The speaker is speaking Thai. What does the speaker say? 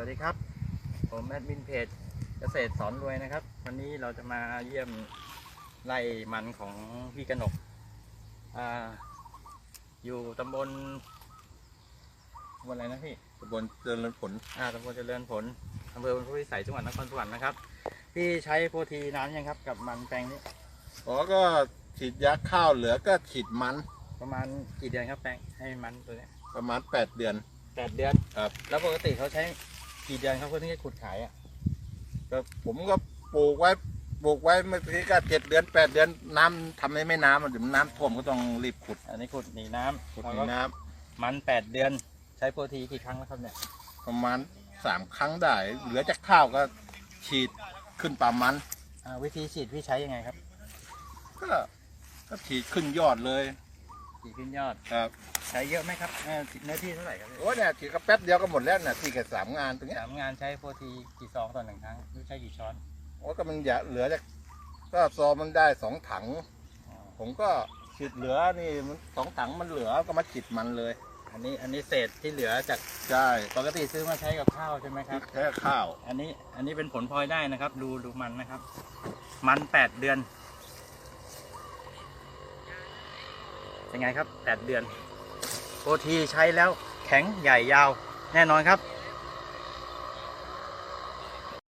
วัสดีครับ ผมแอดมินเพจเกษตรสอนรวยนะครับ วันนี้เราจะมาเยี่ยมไร่มันของพี่กนกอ่าอยู่ตำบลตำบลอะไรนะพี่กระบวนเจริญผลอ่าตำบลเจริญผลอำเภอบรรพตวิสัยจังหวัดนครสวรรค์นะครับ พี่ใช้โปรทีนานยังครับ กับมันแปลงนี้อ๋อก็ฉีดยาข้าวเหลือก็ฉีดมัน ประมาณกี่เดือนครับแปลงให้มันตัวเนี้ยประมาณ8เดือนแปดเดือนครับแล้วปกติเขาใช้ กี่เดือนครับเพื่อที่จะขุดขายอะก็ผมก็ปลูกไว้ปลูกไว้เมื่อกี้ก็เจ็ดเดือน8เดือนน้ำทำให้ไม่น้ำมันถึงน้ำท่วมก็ต้องรีบขุดอันนี้ขุดหนีน้ำขุดแล้วในก็น้มันแปดเดือนใช้โปรทีกี่ครั้งแล้วครับเนี่ยำประมาณ3ครั้งได้ เหลือจากข้าวก็ฉีดขึ้นป่ามัน อ่าวิธีฉีดพี่ใช้ยังไงครับ ก็ก็ฉีดขึ้นยอดเลย ฉีดขึ้นยอด ครับใช้เยอะไหมครับเอ่อเนื้อที่เท่าไหร่ครับโอ้เนี่ยฉีดก็แป๊บเดียวก็หมดแล้วนะที่แค่สามงานตรงเนี้ยสามงานใช้โปรทีกี่ซองต่อหนึ่งครั้งหรือใช้กี่ช้อนโอ้ก็มันอย่าเหลือจากก็ซอมันได้สองถัง อ๋อผมก็ฉีดเหลือนี่มันสองถังมันเหลือก็มาฉีดมันเลย อันนี้อันนี้เศษที่เหลือจากใช่ปกติซื้อมาใช้กับข้าวใช่ไหมครับ แค่ข้าว อันนี้อันนี้เป็นผลพลอยได้นะครับ ดูดูมันนะครับ มันแปดเดือน เป็นไงครับแปดเดือนโอทีใช้แล้วแข็งใหญ่ยาวแน่นอนครับ